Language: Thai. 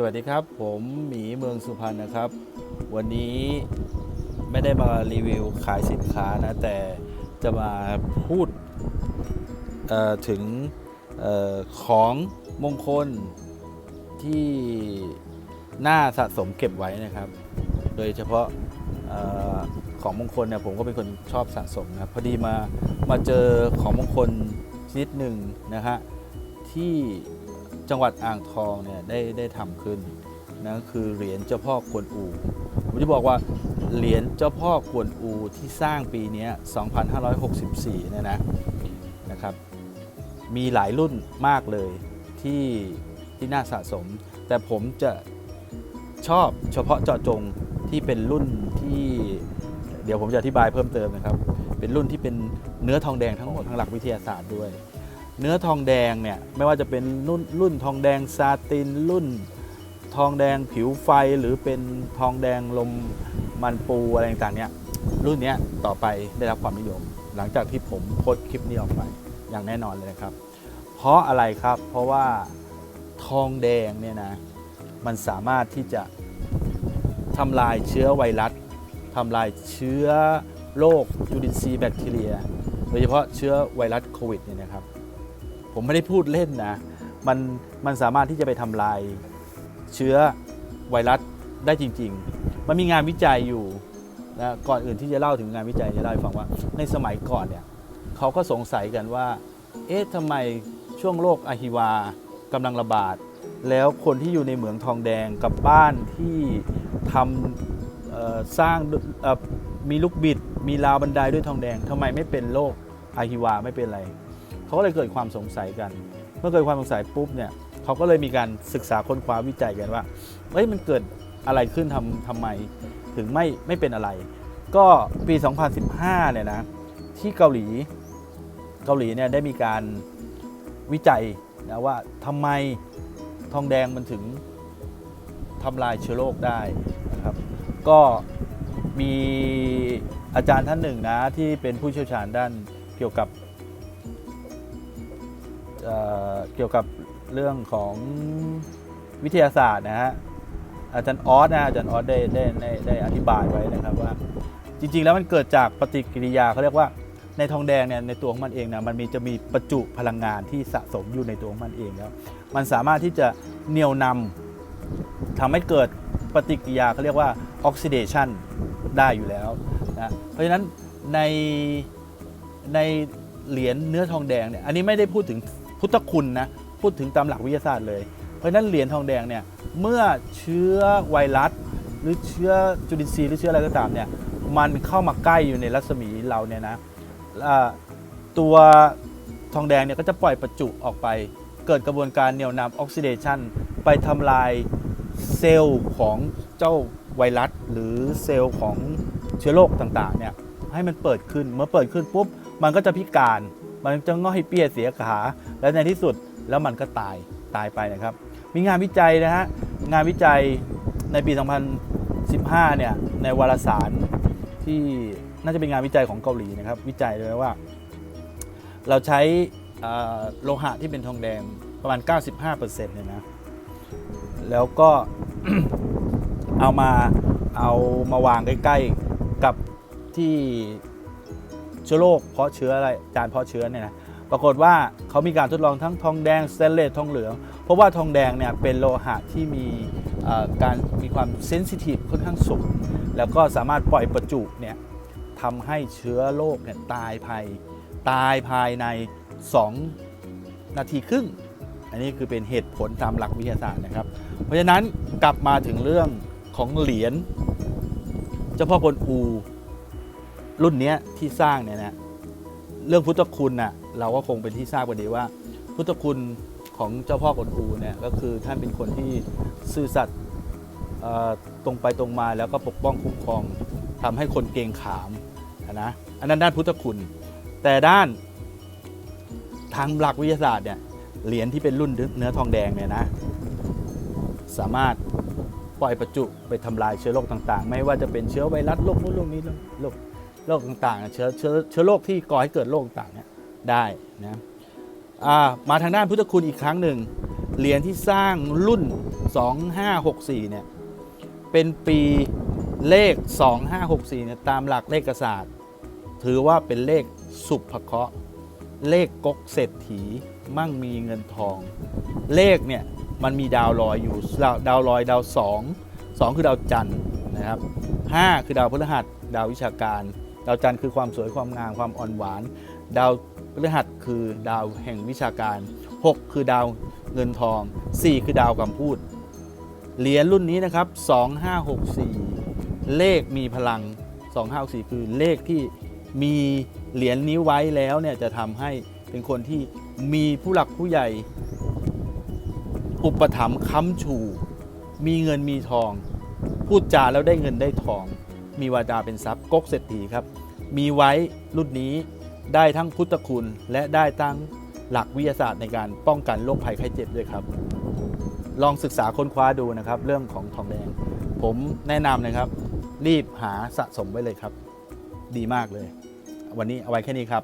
สวัสดีครับ ผมหมีเมืองสุพรรณนะครับ วันนี้ไม่ได้มารีวิวขายสินค้านะ แต่จะมาพูดถึงออของมงคลที่น่าสะสมเก็บไว้นะครับ โดยเฉพาะออของมงคลเนี่ยผมก็เป็นคนชอบสะสมนะพอดีมามาเจอของมงคลชนิดหนึ่งนะฮะที่ จังหวัดอ่างทองเนี่ยได้ได้ทำขึ้นนะคือเหรียญเจ้าพ่อกวนอูผมจะบอกว่าเหรียญเจ้าพ่อกวนอูที่สร้างปีนี้ 2564 เนี่ยนะนะครับ มีหลายรุ่นมากเลยที่ที่น่าสะสม แต่ผมจะชอบเฉพาะเจาะจงที่เป็นรุ่นที่เดี๋ยวผมจะอธิบายเพิ่มเติมนะครับ เป็นรุ่นที่เป็นเนื้อทองแดงทั้งหมดทางหลักวิทยาศาสตร์ด้วย เนื้อทองแดงเนี่ยไม่ว่าจะเป็นรุ่นรุ่นทองแดงซาตินรุ่น ทองแดงผิวไฟหรือเป็นทองแดงลมมันปูอะไรต่างๆเนี่ยรุ่นนี้ต่อไปได้รับความนิยม หลังจากที่ผมโพสคลิปนี้ออกไปอย่างแน่นอนเลยนะครับ เพราะอะไรครับเพราะว่าทองแดงเนี่ยนะมันสามารถที่จะทำลายเชื้อไวรัสทำลายเชื้อโรคจุลินทรีย์แบคทีเรีย โดยเฉพาะเชื้อไวรัสโควิดเนี่ยนะครับ ผมไม่ได้พูดเล่นนะมันมันสามารถที่จะไปทำลายเชื้อไวรัสได้จริง ๆ มันมีงานวิจัยอยู่นะก่อนอื่นที่จะเล่าถึงงานวิจัยจะเล่าให้ฟังว่า ในสมัยก่อนเนี่ยเขาก็สงสัยกันว่า เอ๊ะทำไมช่วงโรคอะฮิวากำลังระบาด แล้วคนที่อยู่ในเหมืองทองแดงกับบ้านที่ทำสร้างมีลูกบิด มีราวบันไดด้วยทองแดงทำไมไม่เป็นโรคอะฮิวาไม่เป็นอะไร เขาก็เลยเกิดความสงสัยกัน เมื่อเกิดความสงสัยปุ๊บเนี่ยเขาก็เลยมีการศึกษาค้นคว้าวิจัยกันว่าเฮ้ยมันเกิดอะไรขึ้นทำทำไมถึงไม่ไม่เป็นอะไร ก็ปี 2015 เนี่ยนะที่เกาหลีเกาหลีเนี่ยได้มีการวิจัยนะว่าทำไมทองแดงมันถึงทำลายเชื้อโรคได้นะครับ ก็มีอาจารย์ท่านหนึ่งนะที่เป็นผู้เชี่ยวชาญด้านเกี่ยวกับ เเกี่ยวกับเรื่องของวิทยาศาสตร์นะฮะอาจารย์ออสนะอาจารย์ออสได้ได้ได้ได้อธิบายไว้นะครับว่า จริง ๆ แล้วมันเกิดจากปฏิกิริยาเขาเรียกว่าในทองแดงเนี่ยในตัวของมันเองนะมันมีจะมีประจุพลังงานที่สะสมอยู่ในตัวของมันเองแล้วมันสามารถที่จะเหนี่ยวนำทำให้เกิดปฏิกิริยาเขาเรียกว่าออกซิเดชันได้อยู่แล้วนะเพราะฉะนั้นในในเหรียญเนื้อทองแดงเนี่ยอันนี้ไม่ได้พูดถึง พุทธคุณนะพูดถึงตามหลักวิทยาศาสตร์เลย เพราะฉะนั้นเหรียญทองแดงเนี่ยเมื่อเชื้อไวรัส หรือเชื้อจุลินทรีย์หรือเชื้ออะไรก็ตามเนี่ยมันเข้ามาใกล้อยู่ในรัศมีเราเนี่ยนะตัวทองแดงเนี่ยก็จะปล่อยประจุออกไป เกิดกระบวนการเหนี่ยวนำออกซิเดชันไปทำลายเซลล์ของเจ้าไวรัส หรือเซลล์ของเชื้อโรคต่างๆเนี่ยให้มันเปิดขึ้นเมื่อเปิดขึ้นปุ๊บมันก็จะพิการ มันจะง่อยเปี้ยเสียขา และในที่สุดแล้วมันก็ตายตายไปนะครับ มีงานวิจัยนะฮะงานวิจัยในปี 2015 เนี่ยในวารสารที่น่าจะเป็นงานวิจัยของเกาหลีนะครับ วิจัยเลยว่า เราใช้โลหะที่เป็นทองแดงประมาณ 95%เนี่ยนะแล้วก็เอามาเอามาวางใกล้ ๆกับที่ เชื้อโรคเพราะเชื้ออะไรจานเพาะเชื้อเนี่ยนะปรากฏว่าเขามีการทดลองทั้งทองแดงสเตนเลสทองเหลือง เพราะว่าทองแดงเนี่ยเป็นโลหะที่มีการมีความเซนซิทีฟค่อนข้างสูงแล้วก็สามารถปล่อยประจุเนี่ยทำให้เชื้อโรคเนี่ยตายภายตายภายใน 2 นาทีครึ่ง อันนี้คือเป็นเหตุผลตามหลักวิทยาศาสตร์นะครับ เพราะฉะนั้นกลับมาถึงเรื่องของเหรียญเจ้าพ่อกวนอู รุ่นนี้ที่สร้างเนี่ยนะเรื่องพุทธคุณน่ะเราก็คงเป็นที่ทราบกันดีว่า พุทธคุณของเจ้าพ่อกวนอูเนี่ยก็คือท่านเป็นคนที่ซื่อสัตย์ตรงไปตรงมาแล้วก็ปกป้องคุ้มครองทำให้คนเกรงขามนะอันนั้นด้านพุทธคุณ แต่ด้านทางหลักวิทยาศาสตร์เนี่ยเหรียญที่เป็นรุ่นเนื้อทองแดงเนี่ยนะ สามารถปล่อยประจุไปทำลายเชื้อโรคต่าง ๆ ไม่ว่าจะเป็นเชื้อไวรัสโรคนู้นโรคนี้โรค โรคต่างๆ เชื้อเชื้อเชื้อโรคที่ก่อให้เกิดโรคต่างๆเนี่ยได้นะมาทางด้านพุทธคุณอีกครั้งหนึ่งเหรียญที่สร้างรุ่น 2564เนี่ยเป็นปีเลข 2564เนี่ยตามหลักเลขศาสตร์ ถือว่าเป็นเลขสุภเคราะห์เลขกกเศรษฐีมั่งมีเงินทอง เลขเนี่ยมันมีดาวลอยอยู่ดาวดาวลอยดาวสองสองคือดาวจันทร์นะครับห้าคือดาวพฤหัส ดาววิชาการ ดาวจันทร์คือความสวยความงามความอ่อนหวาน ดาวพฤหัสคือดาวแห่งวิชาการ 6 คือดาวเงินทอง 4 คือดาวคำพูด เหรียญรุ่นนี้นะครับ 2564 เลขมีพลัง 2564 คือเลขที่มีเหรียญนี้ไว้แล้วเนี่ยจะทำให้เป็นคนที่มีผู้หลักผู้ใหญ่ อุปถัมภ์ค้ำชู มีเงินมีทอง พูดจาแล้วได้เงินได้ทอง มีวาจาเป็นทรัพย์ก๊กเศรษฐีครับ มีไว้รุ่นนี้ได้ทั้งพุทธคุณ และได้ทั้งหลักวิทยาศาสตร์ในการป้องกันโรคภัยไข้เจ็บด้วยครับ ลองศึกษาค้นคว้าดูนะครับ เรื่องของทองแดง ผมแนะนำนะครับ รีบหาสะสมไว้เลยครับ ดีมากเลย วันนี้เอาไว้แค่นี้ครับ